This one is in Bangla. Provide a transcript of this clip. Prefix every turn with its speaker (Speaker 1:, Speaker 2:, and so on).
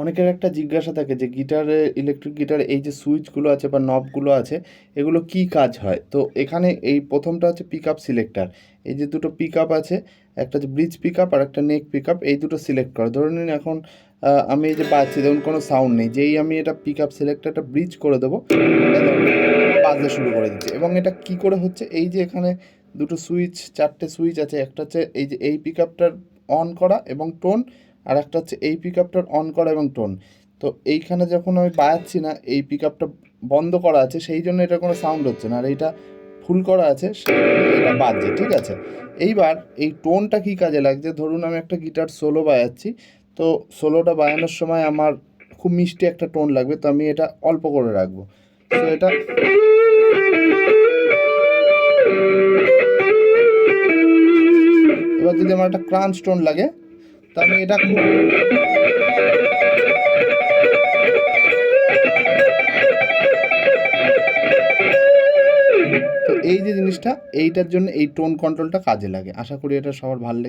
Speaker 1: অনেকের একটা জিজ্ঞাসা থাকে যে গিটারে ইলেকট্রিক গিটারে এই যে সুইচগুলো আছে বা নবগুলো আছে, এগুলো কি কাজ হয়? তো এখানে এই প্রথমটা হচ্ছে পিক আপ সিলেক্টার এই যে দুটো পিক আপ আছে, একটা হচ্ছে ব্রিজ পিক আর একটা নেক পিক আপ এই দুটো সিলেক্ট করা। ধরে নিন এখন আমি এই যে বাজছি ধরুন কোনো সাউন্ড নেই, যেই আমি এটা পিক আপ সিলেক্টারটা ব্রিজ করে দেবো বাজতে শুরু করে দিচ্ছে। এবং এটা কি করে হচ্ছে, এই যে এখানে দুটো সুইচ, চারটে সুইচ আছে, একটা হচ্ছে এই যে এই পিক অন করা এবং টোন আর একটা হচ্ছে এই পিক আপটার অন করা এবং টোন তো এইখানে যখন আমি বাজাচ্ছি না, এই পিক আপটা বন্ধ করা আছে, সেই জন্য এটা কোনো সাউন্ড হচ্ছে না। আর এইটা ফুল করা আছে এটা বাজছে, ঠিক আছে? এইবার এই টোনটা কী কাজে লাগছে? ধরুন আমি একটা গিটার সোলো বাজাচ্ছি তো সোলোটা বাজানোর সময় আমার খুব মিষ্টি একটা টোন লাগবে, তো আমি এটা অল্প করে রাখব। তো এটা এবার যদি আমার একটা ক্রাঞ্চ টোন লাগে তো আমি এটা খুব তো এই যে জিনিসটা, এইটার জন্য এই টোন কন্ট্রোলটা কাজে লাগে। আশা করি এটা সবার ভালো